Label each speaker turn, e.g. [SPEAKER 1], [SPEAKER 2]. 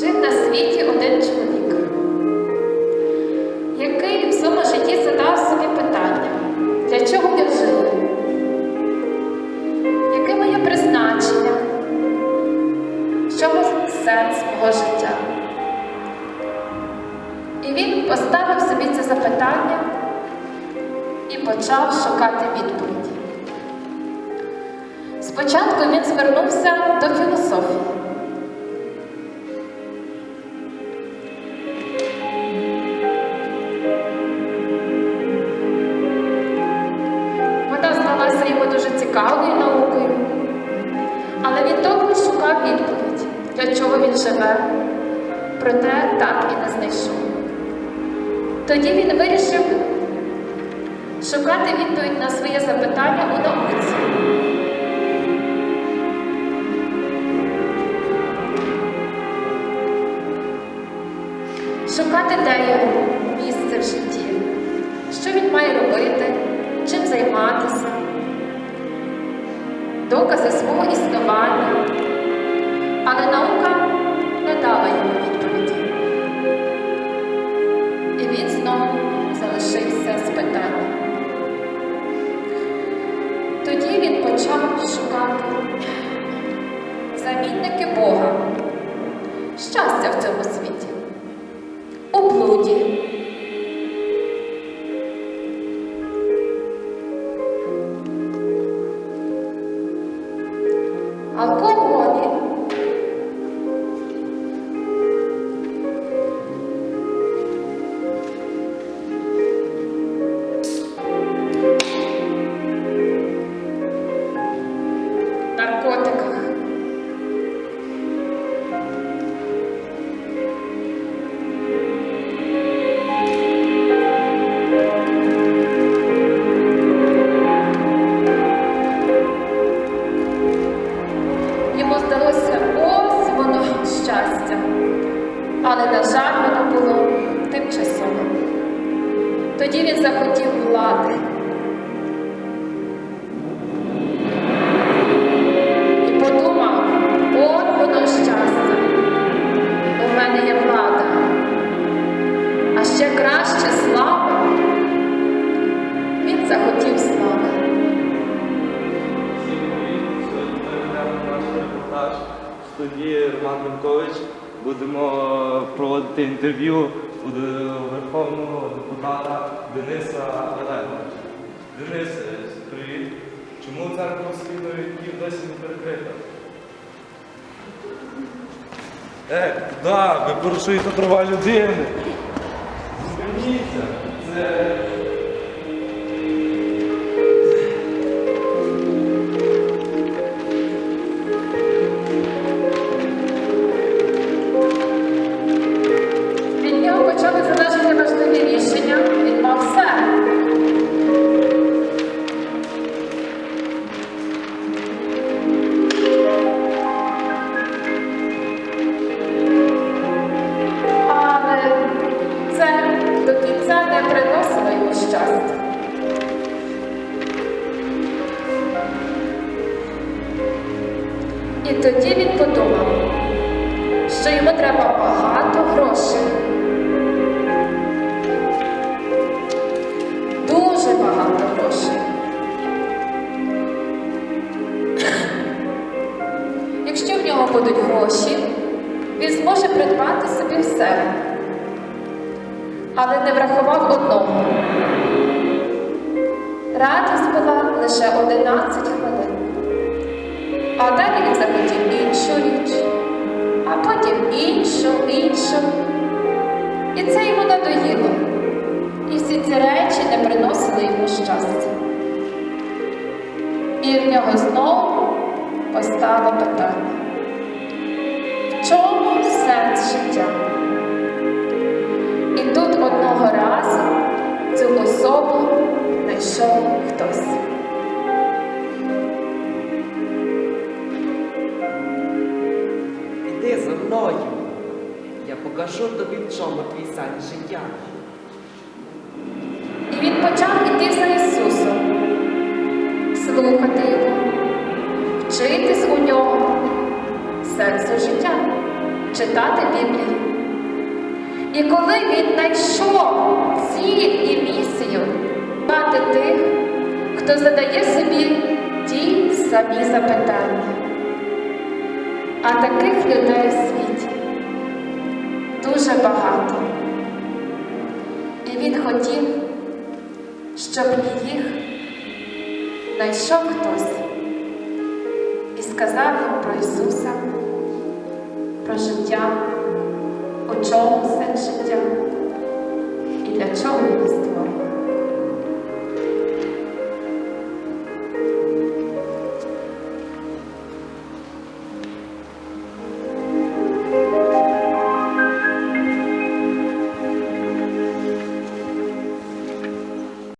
[SPEAKER 1] Жив на світі один чоловік, який в своєму житті задав собі питання, для чого я живу? Яке моє призначення? В чому сенс мого життя? І він поставив собі це запитання і почав шукати відповіді. Спочатку він звернувся до філософії. Цікавою наукою, але він довго шукав відповідь, для чого він живе, проте так і не знайшов. Тоді він вирішив шукати відповідь на своє запитання у науці. Шукати, де його місце в житті, що він має робити, чим займатися, докази свого існування, але наука не дала йому відповіді. І він знову залишився з питанням. Тоді він почав шукати замінники Бога, щастя в цьому світі, у блуді. Здалося ось воно щастя, але, на жаль, воно було тимчасовим. Тоді він захотів влади.
[SPEAKER 2] Студії Роман Демкович. Будемо проводити інтерв'ю у верховного депутата Дениса Олеговича. Денис, привіт. Чому церква світовиків досі не перекрита? Е, куди? Ви порушуєте права людини. Зверніться. Це
[SPEAKER 1] І тоді він подумав, що йому треба багато грошей. Дуже багато грошей. Якщо в нього будуть гроші, він зможе придбати собі все. Але не врахував одного. Радість була лише 11 хвилин. А далі він захотів іншу річ, а потім іншу, іншу. І це йому надоїло. І всі ці речі не приносили йому щастя. І в нього знову постало питання. В чому сенс життя? І тут одного разу цю особу знайшов хтось.
[SPEAKER 3] Я покажу тобі, в чому твій сенс життя.
[SPEAKER 1] І він почав іти за Ісусом, слухати Його, вчитись у нього, сенсу життя. читати Біблію. І коли він знайшов ціль і місію мати тих, хто задає собі ті самі запитання. А таких людей в світі дуже багато. І він хотів, щоб їх знайшов хтось і сказав їм про Ісуса, про життя, у чому сенс життя і для чого він.